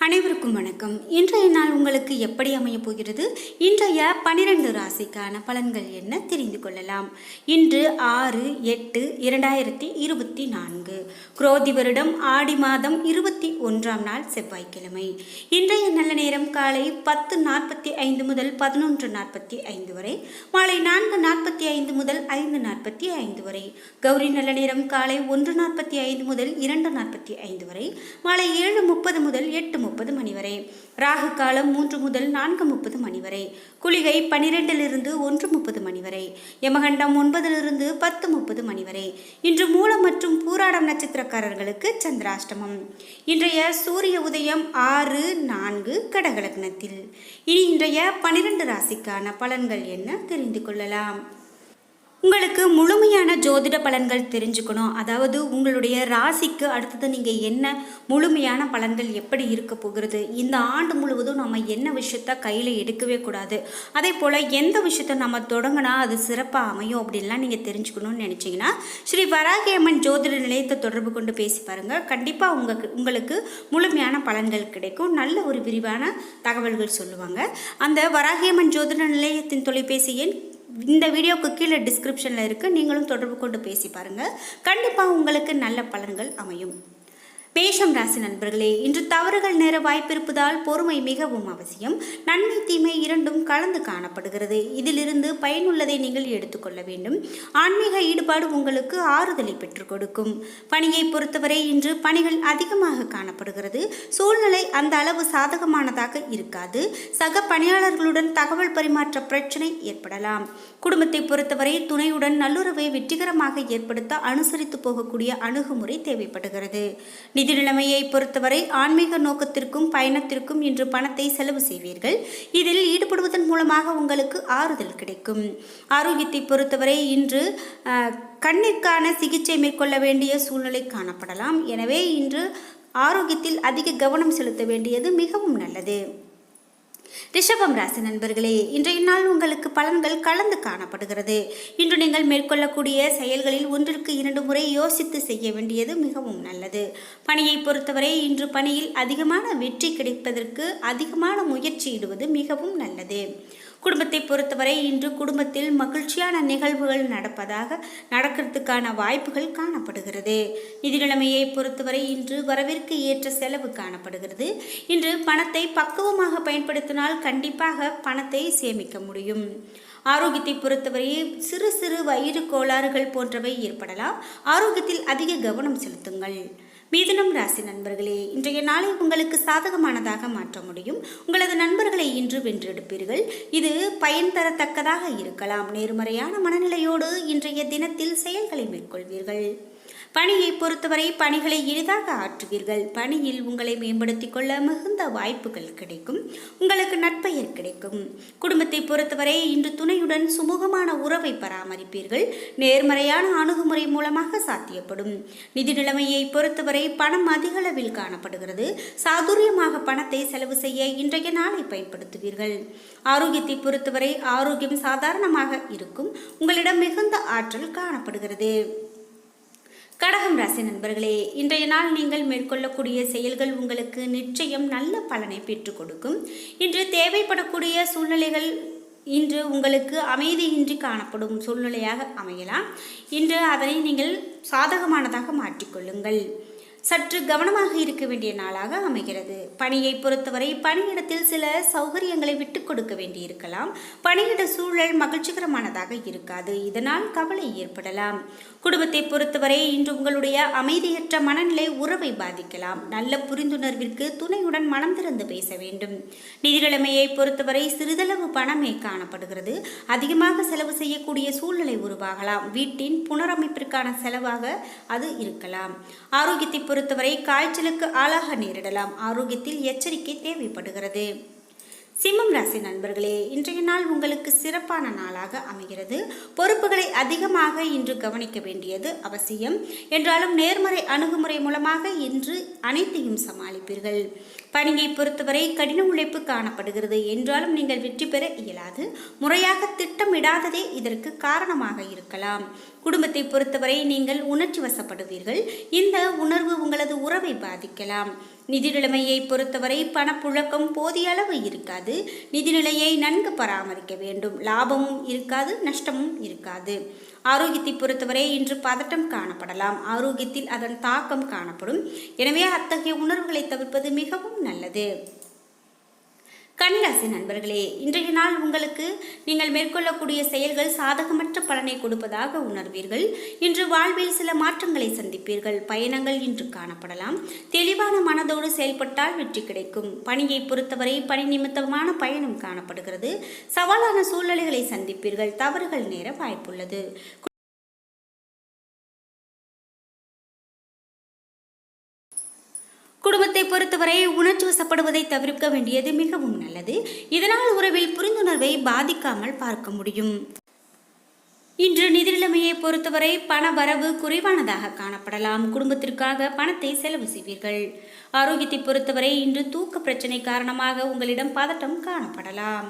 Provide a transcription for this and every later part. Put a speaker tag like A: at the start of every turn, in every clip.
A: அனைவருக்கும் வணக்கம். இன்றைய நாள் உங்களுக்கு எப்படி அமையப் போகிறது? இன்றைய பனிரெண்டு ராசிக்கான பலன்கள் என்ன? தெரிந்து கொள்ளலாம். இன்று ஆறு எட்டு இரண்டாயிரத்தி இருபத்தி நான்கு. குரோதி வருடம் ஆடி மாதம் இருபத்தி ஒன்றாம் நாள் செவ்வாய்க்கிழமை. இன்றைய நல்ல நேரம் காலை பத்து நாற்பத்தி ஐந்து முதல் பதினொன்று நாற்பத்தி ஐந்து வரை மாலை நான்கு நாற்பத்தி ஐந்து முதல் ஐந்து நாற்பத்தி ஐந்து வரை கௌரி நல்ல நேரம் காலை ஒன்று நாற்பத்தி ஐந்து முதல் இரண்டு நாற்பத்தி ஐந்து வரை மாலை ஏழு முப்பது முதல் எட்டு முப்பது மணி வரை. ராகு காலம் மூன்று முதல் நான்கு முப்பது மணி வரை. குளிகை பனிரெண்டிலிருந்து ஒன்று முப்பது மணி வரை. யமகண்டம் ஒன்பதிலிருந்து பத்து முப்பது மணி வரை. இன்று மூலம் மற்றும் பூராடம் நட்சத்திரக்காரர்களுக்கு சந்திராஷ்டமம். இன்றைய சூரிய உதயம் ஆறு நான்கு கடகலக்னத்தில் இனி இன்றைய பனிரெண்டு ராசிக்கான பலன்கள் என்ன தெரிந்து கொள்ளலாம்? உங்களுக்கு முழுமையான ஜோதிட பலன்கள் தெரிஞ்சுக்கணும். அதாவது உங்களுடைய ராசிக்கு அடுத்தது நீங்கள் என்ன முழுமையான பலன்கள் எப்படி இருக்க போகிறது? இந்த ஆண்டு முழுவதும் நம்ம என்ன விஷயத்த கையில் எடுக்கவே கூடாது. அதே போல் எந்த விஷயத்த நம்ம தொடங்கினா அது சிறப்பாக அமையும் அப்படின்லாம் நீங்கள் தெரிஞ்சுக்கணும்னு நினச்சிங்கன்னா ஸ்ரீ வராகியம்மன் ஜோதிட நிலையத்தை தொடர்பு கொண்டு பேசி பாருங்கள் கண்டிப்பாக உங்களுக்கு உங்களுக்கு முழுமையான பலன்கள் கிடைக்கும். நல்ல ஒரு விரிவான தகவல்கள் சொல்லுவாங்க. அந்த வராகியம்மன் ஜோதிட நிலையத்தின் தொலைபேசி எண் இந்த வீடியோவுக்கு கீழே டிஸ்கிரிப்ஷனில் இருக்குது நீங்களும் தொடர்பு கொண்டு பேசி பாருங்கள் கண்டிப்பாக உங்களுக்கு நல்ல பலன்கள் அமையும். மேஷம் ராசி நண்பர்களே இன்று தவறுகள் நேர வாய்ப்பிருப்பதால் பொறுமை மிகவும் அவசியம். நன்மை தீமை இரண்டும் கலந்து காணப்படுகிறது. இதிலிருந்து பயனுள்ளதை நீங்கள் எடுத்துக்கொள்ள வேண்டும். ஆன்மீக ஈடுபாடு உங்களுக்கு ஆறுதலை பெற்றுக் கொடுக்கும். பணியை பொறுத்தவரை இன்று பணிகள் அதிகமாக காணப்படுகிறது. சூழ்நிலை அந்த அளவு சாதகமானதாக இருக்காது. சக பணியாளர்களுடன் தகவல் பரிமாற்ற பிரச்சனை ஏற்படலாம். குடும்பத்தை பொறுத்தவரை துணையுடன் நல்லுறவை வெற்றிகரமாக ஏற்படுத்த அனுசரித்து போகக்கூடிய அணுகுமுறை தேவைப்படுகிறது. நிதி நிலைமையை பொறுத்தவரை ஆன்மீக நோக்கத்திற்கும் பயணத்திற்கும் இன்று பணத்தை செலவு செய்வீர்கள். இதில் ஈடுபடுவதன் மூலமாக உங்களுக்கு ஆறுதல் கிடைக்கும். ஆரோக்கியத்தை பொறுத்தவரை இன்று கண்ணிற்கான சிகிச்சை மேற்கொள்ள வேண்டிய சூழ்நிலை காணப்படலாம். எனவே இன்று ஆரோக்கியத்தில் அதிக கவனம் செலுத்த வேண்டியது மிகவும் நல்லது. ரிஷபம் ராசி நண்பர்களே இன்றைய நாள் உங்களுக்கு பலன்கள் கலந்து காணப்படுகிறது. இன்று நீங்கள் மேற்கொள்ளக்கூடிய செயல்களில் ஒன்றிற்கு இரண்டு முறை யோசித்து செய்ய வேண்டியது மிகவும் நல்லது. பணியை பொறுத்தவரை இன்று பணியில் அதிகமான வெற்றி கிடைப்பதற்கு அதிகமான முயற்சி இடுவது மிகவும் நல்லது. குடும்பத்தை பொறுத்தவரை இன்று குடும்பத்தில் மகிழ்ச்சியான நிகழ்வுகள் நடப்பதாக நடக்கிறதுக்கான வாய்ப்புகள் காணப்படுகிறது. நிதி நிலைமையை பொறுத்தவரை இன்று வரவிற்கு ஏற்ற செலவு காணப்படுகிறது. இன்று பணத்தை பக்குவமாக பயன்படுத்தினால் கண்டிப்பாக பணத்தை சேமிக்க முடியும். ஆரோக்கியத்தை பொறுத்தவரை சிறு சிறு வயிறு கோளாறுகள் போன்றவை ஏற்படலாம். ஆரோக்கியத்தில் அதிக கவனம் செலுத்துங்கள். மீதனம் ராசி நண்பர்களே இன்றைய நாளை உங்களுக்கு சாதகமானதாக மாற்ற முடியும். உங்களது நண்பர்களை இன்று வென்றெடுப்பீர்கள். இது பயன் தரத்தக்கதாக இருக்கலாம். நேர்மறையான மனநிலையோடு இன்றைய தினத்தில் செயல்களை மேற்கொள்வீர்கள். பணியை பொறுத்தவரை பணிகளை எளிதாக ஆற்றுவீர்கள். பணியில் உங்களை மேம்படுத்திக் கொள்ள மிகுந்த வாய்ப்புகள் கிடைக்கும். உங்களுக்கு நட்பெயர் கிடைக்கும். குடும்பத்தை பொறுத்தவரை இன்று துணையுடன் சுமூகமான உறவை பராமரிப்பீர்கள். நேர்மறையான அணுகுமுறை மூலமாக சாத்தியப்படும். நிதி நிலைமையை பொறுத்தவரை பணம் அதிக அளவில் காணப்படுகிறது. சாதுரியமாக பணத்தை செலவு செய்ய இன்றைய நாளை பயன்படுத்துவீர்கள். ஆரோக்கியத்தை பொறுத்தவரை ஆரோக்கியம் சாதாரணமாக இருக்கும். உங்களிடம் மிகுந்த ஆற்றல் காணப்படுகிறது. கடகம் ராசி நண்பர்களே இன்றைய நாள் நீங்கள் மேற்கொள்ளக்கூடிய செயல்கள் உங்களுக்கு நிச்சயம் நல்ல பலனை பெற்றுக் கொடுக்கும். இன்று தேவைப்படக்கூடிய சூழ்நிலைகள் இன்று உங்களுக்கு அமைதியின்றி காணப்படும் சூழ்நிலையாக அமையலாம். இன்று அதனை நீங்கள் சாதகமானதாக மாற்றிக்கொள்ளுங்கள் சற்று கவனமாக இருக்க வேண்டிய நாளாக அமைகிறது. பணியை பொறுத்தவரை பணியிடத்தில் சில சௌகரியங்களை விட்டு கொடுக்க வேண்டியிருக்கலாம். பணியிட சூழல் மகிழ்ச்சிகரமானதாக இருக்காது. இதனால் கவலை ஏற்படலாம். குடும்பத்தை பொறுத்தவரை இன்று உங்களுடைய அமைதியற்ற மனநிலை உறவை பாதிக்கலாம். நல்ல புரிந்துணர்விற்கு துணையுடன் மனம் திறந்து பேச வேண்டும். நிதிநிலைமையை பொறுத்தவரை சிறிதளவு பணமே காணப்படுகிறது. அதிகமாக செலவு செய்யக்கூடிய சூழ்நிலை உருவாகலாம். வீட்டின் புனரமைப்பிற்கான செலவாக அது இருக்கலாம். ஆரோக்கியத்தை பொறுத்தவரை காய்ச்சலுக்கு ஆளாக நேரிடலாம். ஆரோக்கியத்தில் எச்சரிக்கை தேவைப்படுகிறது. சிம்மம் ராசி நண்பர்களே இன்றைய நாள் உங்களுக்கு சிறப்பான நாளாக அமைகிறது. பொறுப்புகளை அதிகமாக இன்று கவனிக்க வேண்டியது அவசியம். என்றாலும் நேர்மறை அணுகுமுறை மூலமாக இன்று அனைத்தையும் சமாளிப்பீர்கள். பணியை பொறுத்தவரை கடின உழைப்பு காணப்படுகிறது. என்றாலும் நீங்கள் வெற்றி பெற இயலாது. முறையாக திட்டமிடாததே இதற்கு காரணமாக இருக்கலாம். குடும்பத்தை பொறுத்தவரை நீங்கள் உணர்ச்சி வசப்படுவீர்கள். இந்த உணர்வு உங்களது உறவை பாதிக்கலாம். நிதி நிலைமையை பொறுத்தவரை பணப்புழக்கம் போதிய அளவு இருக்காது. நிதிநிலையை நன்கு பராமரிக்க வேண்டும். லாபமும் இருக்காது நஷ்டமும் இருக்காது. ஆரோக்கியத்தை பொறுத்தவரை இன்று பதட்டம் காணப்படலாம். ஆரோக்கியத்தில் அதன் தாக்கம் காணப்படும். எனவே அத்தகைய உணர்வுகளை தவிர்ப்பது மிகவும் நல்லது. கன்னிராசி நண்பர்களே இன்றைய நாள் உங்களுக்கு நீங்கள் மேற்கொள்ளக்கூடிய செயல்கள் சாதகமற்ற பலனை கொடுப்பதாக உணர்வீர்கள். இன்று வாழ்வில் சில மாற்றங்களை சந்திப்பீர்கள். பயணங்கள் இன்று காணப்படலாம். தெளிவான மனதோடு செயல்பட்டால் வெற்றி கிடைக்கும். பணியை பொறுத்தவரை பணி நிமித்தமான பயணம் காணப்படுகிறது. சவாலான சூழ்நிலைகளை சந்திப்பீர்கள். தவறுகள் நேர வாய்ப்புள்ளது. குடும்பத்தை பொறுத்தவரை உணர்ச்சி வசப்படுவதை தவிர்க்க வேண்டியது மிகவும் நல்லது. இதனால் உறவில் புரிந்துணர்வை பாதிக்காமல் பார்க்க முடியும். இன்று நிதிநிலைமையை பொறுத்தவரை பண வரவு குறைவானதாக காணப்படலாம். குடும்பத்திற்காக பணத்தை செலவு செய்வீர்கள். ஆரோக்கியத்தை பொறுத்தவரை இன்று தூக்க பிரச்சனை காரணமாக உங்களிடம் பதட்டம் காணப்படலாம்.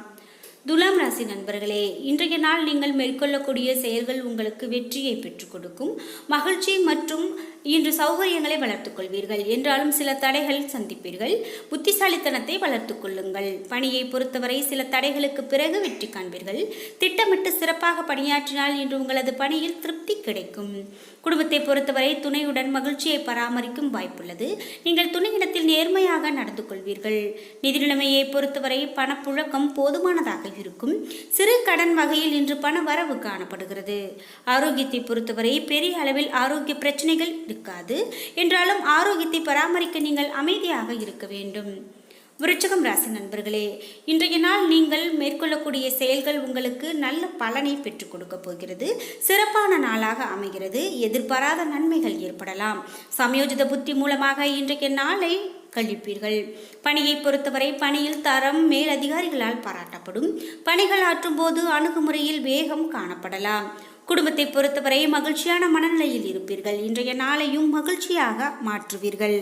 A: துலாம் ராசி நண்பர்களே இன்றைய நாள் நீங்கள் மேற்கொள்ளக்கூடிய செயல்கள் உங்களுக்கு வெற்றியை பெற்றுக் கொடுக்கும். மகிழ்ச்சி மற்றும் இன்று சௌகரியங்களை வளர்த்துக் கொள்வீர்கள் என்றாலும் சில தடைகள் சந்திப்பீர்கள். புத்திசாலித்தனத்தை வளர்த்துக் கொள்ளுங்கள். பணியை பொறுத்தவரை சில தடைகளுக்கு பிறகு வெற்றி காண்பீர்கள். திட்டமிட்டு சிறப்பாக பணியாற்றினால் இன்று உங்களது பணியில் திருப்தி கிடைக்கும். குடும்பத்தை பொறுத்தவரை துணையுடன் மகிழ்ச்சியை பராமரிக்கும் வாய்ப்புள்ளது. நீங்கள் துணையிடத்தில் நேர்மையாக நடந்து கொள்வீர்கள். நிதி நிலைமையை பொறுத்தவரை பணப்புழக்கம் போதுமானதாக இருக்கும். சிறு கடன் வகையில் இன்று பண வரவு காணப்படுகிறது. ஆரோக்கியத்தை பொறுத்தவரை பெரிய அளவில் ஆரோக்கிய பிரச்சனைகள் இருக்காது என்றாலும் ஆரோக்கியத்தை பராமரிக்க நீங்கள் அமைதியாக இருக்க வேண்டும். விருச்சகம் ராசி நண்பர்களே இன்றைய நாள் நீங்கள் மேற்கொள்ளக்கூடிய செயல்கள் உங்களுக்கு நல்ல பலனை பெற்றுக் கொடுக்க போகிறது. சிறப்பான நாளாக அமைகிறது. எதிர்பாராத நன்மைகள் ஏற்படலாம். சமயோஜித புத்தி மூலமாக இன்றைய நாளை கழிப்பீர்கள். பணியை பொறுத்தவரை பணியில் தரம் மேல் அதிகாரிகளால் பாராட்டப்படும். பணிகள் ஆற்றும் போது அணுகுமுறையில் வேகம் காணப்படலாம். குடும்பத்தை பொறுத்தவரை மகிழ்ச்சியான மனநிலையில் இருப்பீர்கள். இன்றைய நாளையும் மகிழ்ச்சியாக மாற்றுவீர்கள்.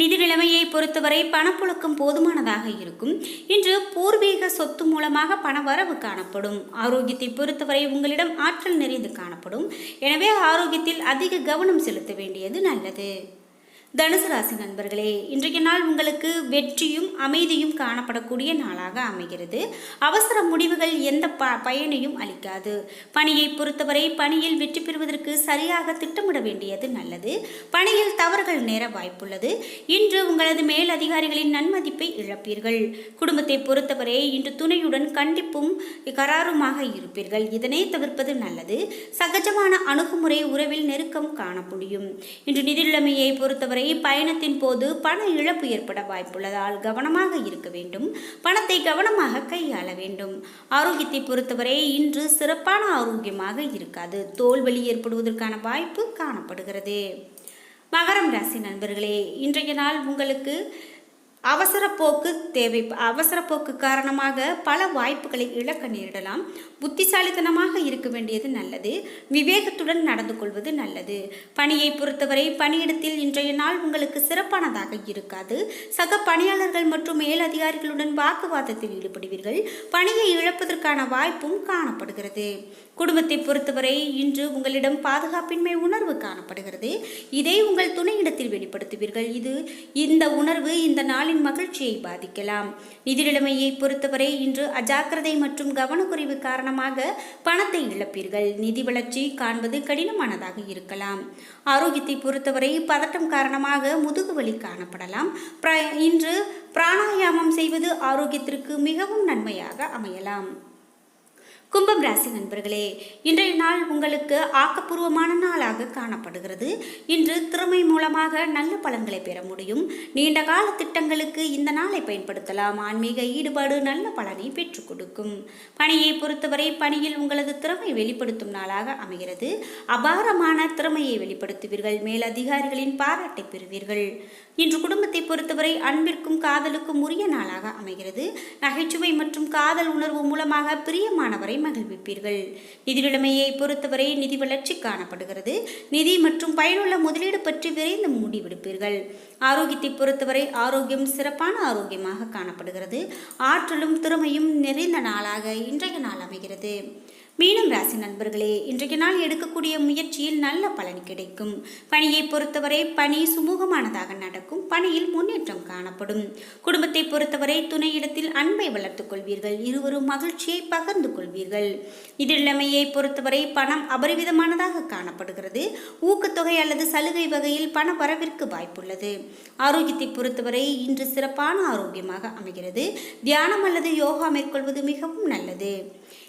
A: நிதி நிலைமையை பொறுத்தவரை பணப்புழக்கம் போதுமானதாக இருக்கும். இன்று பூர்வீக சொத்து மூலமாக பண வரவு காணப்படும். ஆரோக்கியத்தை பொறுத்தவரை உங்களிடம் ஆற்றல் நிறைந்து காணப்படும். எனவே ஆரோக்கியத்தில் அதிக கவனம் செலுத்த வேண்டியது நல்லது. தனுசு ராசி நண்பர்களே இன்றைய நாள் உங்களுக்கு வெற்றியும் அமைதியும் காணப்படக்கூடிய நாளாக அமைகிறது. அவசர முடிவுகள் எந்த ப பயனையும் அளிக்காது. பணியை பொறுத்தவரை பணியில் வெற்றி பெறுவதற்கு சரியாக திட்டமிட வேண்டியது நல்லது. பணியில் தவறுகள் நேர வாய்ப்புள்ளது. இன்று உங்களது மேல் அதிகாரிகளின் நன்மதிப்பை இழப்பீர்கள். குடும்பத்தை பொறுத்தவரை இன்று துணையுடன் கண்டிப்பும் கராருமாக இருப்பீர்கள். இதனை தவிர்ப்பது நல்லது. சகஜமான அணுகுமுறை உறவில் நெருக்கம் காண முடியும். இன்று நிதி பொறுத்தவரை பயணத்தின் போது பண இழப்பு ஏற்பட வாய்ப்புள்ளதால் கவனமாக இருக்க வேண்டும். பணத்தை கவனமாக கையாள வேண்டும். ஆரோக்கியத்தை பொறுத்தவரை இன்று சிறப்பான ஆரோக்கியமாக இருக்காது. தோல்வலி ஏற்படுவதற்கான வாய்ப்பு காணப்படுகிறது. மகரம் ராசி நண்பர்களே இன்றைய நாள் உங்களுக்கு அவசரப்போக்கு தேவை. அவசரப்போக்கு காரணமாக பல வாய்ப்புகளை இழக்க நேரிடலாம். புத்திசாலித்தனமாக இருக்க வேண்டியது நல்லது. விவேகத்துடன் நடந்து கொள்வது நல்லது. பணியை பொறுத்தவரை பணியிடத்தில் இன்றைய நாள் உங்களுக்கு சிறப்பானதாக இருக்காது. சக பணியாளர்கள் மற்றும் மேலதிகாரிகளுடன் வாக்குவாதத்தில் ஈடுபடுவீர்கள். பணியை இழப்பதற்கான வாய்ப்பும் காணப்படுகிறது. குடும்பத்தை பொறுத்தவரை இன்று உங்களிடம் பாதுகாப்பின்மை உணர்வு காணப்படுகிறது. இதை உங்கள் துணையிடத்தில் வெளிப்படுத்துவீர்கள். இது இந்த உணர்வு இந்த நாளின் மகிழ்ச்சியை பாதிக்கலாம். நிதி நிலைமையை பொறுத்தவரை இன்று அஜாக்கிரதை மற்றும் கவனக்குறைவு காரணமாக பணத்தை இழப்பீர்கள். நிதி வளர்ச்சி காண்பது கடினமானதாக இருக்கலாம். ஆரோக்கியத்தை பொறுத்தவரை பதட்டம் காரணமாக முதுகுவலி காணப்படலாம். இன்று பிராணாயாமம் செய்வது ஆரோக்கியத்திற்கு மிகவும் நன்மையாக அமையலாம். கும்பம் ராசி நண்பர்களே இன்றைய நாள் உங்களுக்கு ஆக்கப்பூர்வமான நாளாக காணப்படுகிறது. இன்று திறமை மூலமாக நல்ல பலன்களை பெற முடியும். நீண்ட கால திட்டங்களுக்கு இந்த நாளை பயன்படுத்தலாம். ஆன்மீக ஈடுபாடு நல்ல பலனை பெற்றுக் கொடுக்கும். பணியை பொறுத்தவரை பணியில் உங்களது திறமை வெளிப்படுத்தும் நாளாக அமைகிறது. அபாரமான திறமையை வெளிப்படுத்துவீர்கள். மேலதிகாரிகளின் பாராட்டை பெறுவீர்கள். இன்று குடும்பத்தை பொறுத்தவரை அன்பிற்கும் காதலுக்கும் உரிய நாளாக அமைகிறது. நகைச்சுவை மற்றும் காதல் உணர்வு மூலமாக பிரியமானவரை மகிழ்விப்பீர்கள். நிதி நிலைமையை பொறுத்தவரை நிதி வளர்ச்சி காணப்படுகிறது. நிதி மற்றும் பயனுள்ள முதலீடு பற்றி விரைந்து முடிவெடுப்பீர்கள். ஆரோக்கியத்தை பொறுத்தவரை ஆரோக்கியம் சிறப்பான ஆரோக்கியமாக காணப்படுகிறது. ஆற்றலும் திறமையும் நிறைந்த நாளாக இன்றைய நாள் அமைகிறது. மீனம் ராசி நண்பர்களே இன்றைய நாள் எடுக்கக்கூடிய முயற்சியில் நல்ல பலன் கிடைக்கும். பணியை பொறுத்தவரை பணி சுமூகமானதாக நடக்கும். பணியில் முன்னேற்றம் காணப்படும். குடும்பத்தை பொறுத்தவரை துணையிடத்தில் அன்பை வளர்த்துக் கொள்வீர்கள். இருவரும் மகிழ்ச்சியை பகிர்ந்து கொள்வீர்கள். இதிலமையை பொறுத்தவரை பணம் அபரிவிதமானதாக காணப்படுகிறது. ஊக்கத்தொகை அல்லது சலுகை வகையில் பண வரவிற்கு வாய்ப்புள்ளது. ஆரோக்கியத்தை பொறுத்தவரை இன்று சிறப்பான ஆரோக்கியமாக அமைகிறது. தியானம் அல்லது யோகா மேற்கொள்வது மிகவும் நல்லது.